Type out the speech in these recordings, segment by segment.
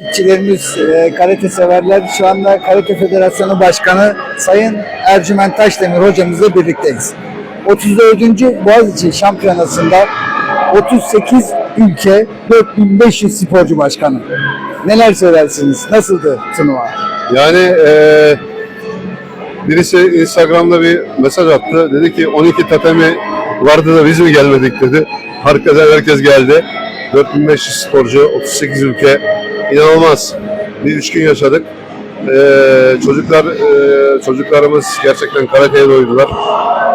Takipçilerimiz, e, karate severler şu anda Karate Federasyonu Başkanı Sayın Ercüment Taşdemir hocamızla birlikteyiz. 34. Boğaziçi Şampiyonası'nda 38 ülke 4500 sporcu başkanı. Neler söylersiniz? Nasıldı turnuva? Yani eee birisi Instagram'da bir mesaj attı. Dedi ki 12 tatemi vardı da biz mi gelmedik dedi. Herkes, herkes geldi. 4500 sporcu, 38 ülke. İnanılmaz. Bir üç gün yaşadık. Eee, çocuklar, eee, çocuklarımız gerçekten karateye doydular.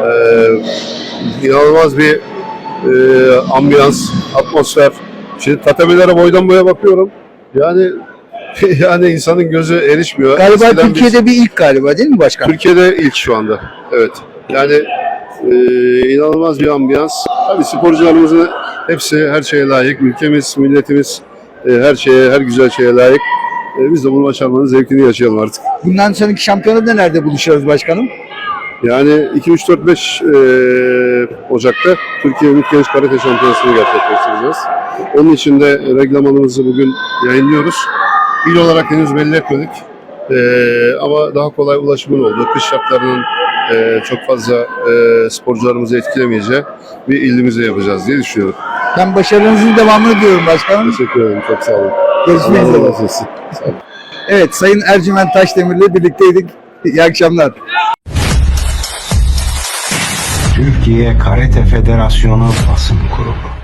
Eee inanılmaz bir eee, ambiyans, atmosfer. Şimdi tatemilere boydan boya bakıyorum. Yani yani insanın gözü erişmiyor. Galiba Eskiden Türkiye'de bir ilk galiba değil mi başkan? Türkiye'de ilk şu anda. Evet. Yani e, inanılmaz bir ambiyans. Tabii sporcularımızın hepsi her şeye layık. Ülkemiz, milletimiz e, her şeye, her güzel şeye layık. E, biz de bunu başarmanın zevkini yaşayalım artık. Bundan sonraki şampiyonada nerede buluşuyoruz başkanım? Yani 2, 3, 4, 5 e, Ocak'ta Türkiye Ümit Genç Karate Şampiyonası'nı gerçekleştireceğiz. Onun için de reglamanımızı bugün yayınlıyoruz. İl olarak henüz belli etmedik. E, ama daha kolay ulaşımın olduğu, kış şartlarının e, çok fazla e, sporcularımızı etkilemeyeceği bir ilimizde yapacağız diye düşünüyorum. Ben başarınızın devamını diyorum başkanım. Teşekkür ederim. Çok sağ olun. Görüşmek üzere. Sağ olun. Evet Sayın Ercüment Taşdemir'le birlikteydik. İyi akşamlar. Türkiye Karate Federasyonu basın grubu.